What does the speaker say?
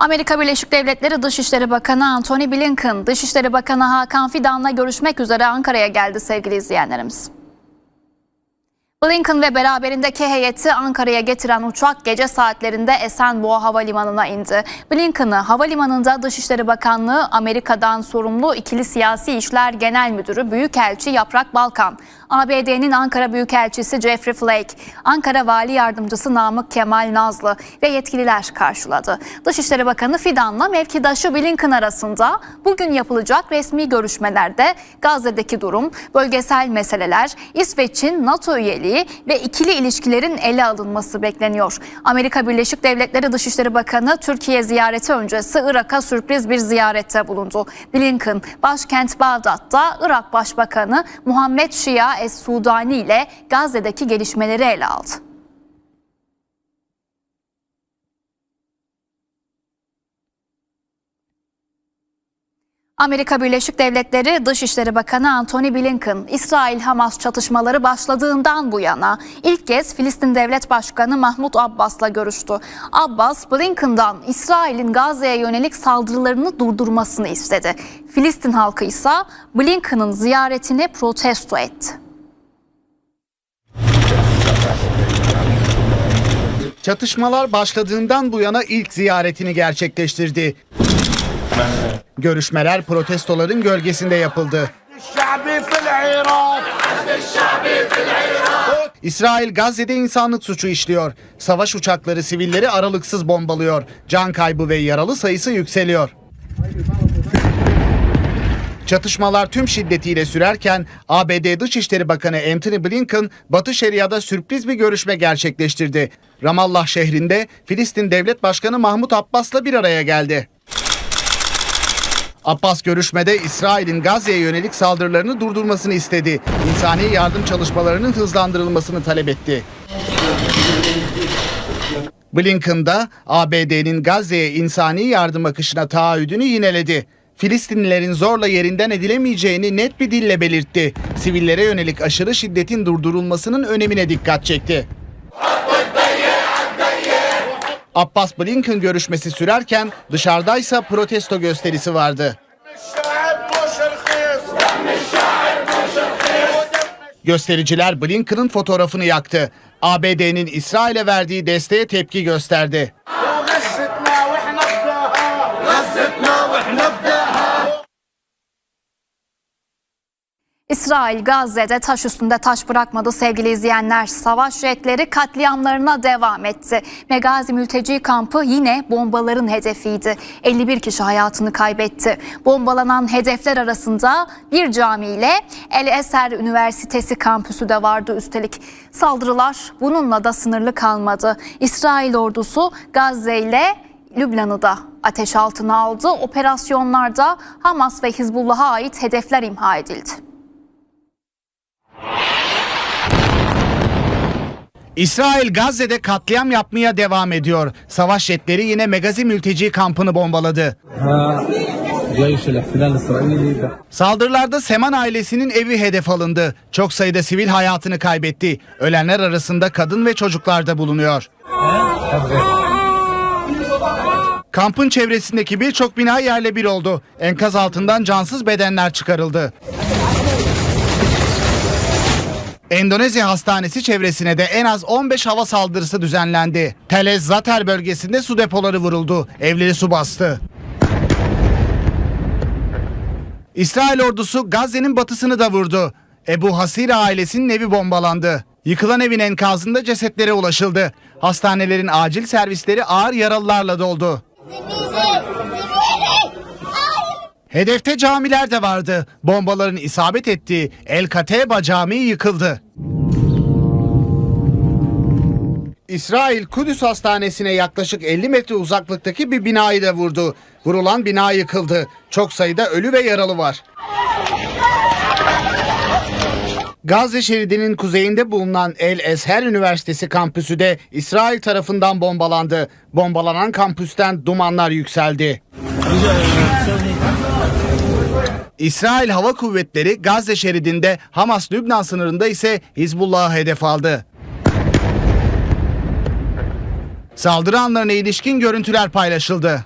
Amerika Birleşik Devletleri Dışişleri Bakanı Antony Blinken, Dışişleri Bakanı Hakan Fidan'la görüşmek üzere Ankara'ya geldi sevgili izleyenlerimiz. Blinken ve beraberindeki heyeti Ankara'ya getiren uçak gece saatlerinde Esenboğa Havalimanı'na indi. Blinken'ı havalimanında Dışişleri Bakanlığı Amerika'dan sorumlu ikili siyasi işler genel müdürü Büyükelçi Yaprak Balkan, ABD'nin Ankara Büyükelçisi Jeffrey Flake, Ankara Vali Yardımcısı Namık Kemal Nazlı ve yetkililer karşıladı. Dışişleri Bakanı Fidan'la mevkidaşı Blinken arasında bugün yapılacak resmi görüşmelerde Gazze'deki durum, bölgesel meseleler, İsveç'in NATO üyeliği ve ikili ilişkilerin ele alınması bekleniyor. Amerika Birleşik Devletleri Dışişleri Bakanı Türkiye ziyareti öncesi Irak'a sürpriz bir ziyarette bulundu. Blinken başkent Bağdat'ta Irak Başbakanı Muhammed Şia Es-Sudani ile Gazze'deki gelişmeleri ele aldı. Amerika Birleşik Devletleri Dışişleri Bakanı Antony Blinken, İsrail-Hamas çatışmaları başladığından bu yana ilk kez Filistin Devlet Başkanı Mahmut Abbas'la görüştü. Abbas, Blinken'dan İsrail'in Gazze'ye yönelik saldırılarını durdurmasını istedi. Filistin halkı ise Blinken'ın ziyaretini protesto etti. Çatışmalar başladığından bu yana ilk ziyaretini gerçekleştirdi. Görüşmeler protestoların gölgesinde yapıldı. İsrail Gazze'de insanlık suçu işliyor. Savaş uçakları sivilleri aralıksız bombalıyor. Can kaybı ve yaralı sayısı yükseliyor. Çatışmalar tüm şiddetiyle sürerken ABD Dışişleri Bakanı Antony Blinken Batı Şeria'da sürpriz bir görüşme gerçekleştirdi. Ramallah şehrinde Filistin Devlet Başkanı Mahmut Abbas'la bir araya geldi. Abbas görüşmede İsrail'in Gazze'ye yönelik saldırılarını durdurmasını istedi. İnsani yardım çalışmalarının hızlandırılmasını talep etti. Blinken da ABD'nin Gazze'ye insani yardım akışına taahhüdünü yineledi. Filistinlilerin zorla yerinden edilemeyeceğini net bir dille belirtti. Sivillere yönelik aşırı şiddetin durdurulmasının önemine dikkat çekti. Abbas Blinken görüşmesi sürerken dışarıdaysa protesto gösterisi vardı. Göstericiler Blinken'ın fotoğrafını yaktı. ABD'nin İsrail'e verdiği desteğe tepki gösterdi. İsrail Gazze'de taş üstünde taş bırakmadı sevgili izleyenler. Savaş jetleri katliamlarına devam etti. Megazi mülteci kampı yine bombaların hedefiydi. 51 kişi hayatını kaybetti. Bombalanan hedefler arasında bir cami ile El Eser Üniversitesi kampüsü de vardı üstelik. Saldırılar bununla da sınırlı kalmadı. İsrail ordusu Gazze ile Lübnan'ı da ateş altına aldı. Operasyonlarda Hamas ve Hizbullah'a ait hedefler imha edildi. İsrail Gazze'de katliam yapmaya devam ediyor. Savaş jetleri yine Megazi mülteci kampını bombaladı. Saldırılarda Seman ailesinin evi hedef alındı. Çok sayıda sivil hayatını kaybetti. Ölenler arasında kadın ve çocuklar da bulunuyor. Kampın çevresindeki birçok bina yerle bir oldu. Enkaz altından cansız bedenler çıkarıldı. Endonezya hastanesi çevresine de en az 15 hava saldırısı düzenlendi. Telez Zater bölgesinde su depoları vuruldu. Evleri su bastı. İsrail ordusu Gazze'nin batısını da vurdu. Ebu Hasire ailesinin evi bombalandı. Yıkılan evin enkazında cesetlere ulaşıldı. Hastanelerin acil servisleri ağır yaralılarla doldu. Hedefte camiler de vardı. Bombaların isabet ettiği El Kateba Camii yıkıldı. İsrail Kudüs Hastanesi'ne yaklaşık 50 metre uzaklıktaki bir binayı da vurdu. Vurulan bina yıkıldı. Çok sayıda ölü ve yaralı var. Gazze şeridinin kuzeyinde bulunan El Ezher Üniversitesi kampüsü de İsrail tarafından bombalandı. Bombalanan kampüsten dumanlar yükseldi. İsrail Hava Kuvvetleri Gazze şeridinde Hamas-Lübnan sınırında ise Hizbullah'ı hedef aldı. Saldırı anlarına ilişkin görüntüler paylaşıldı.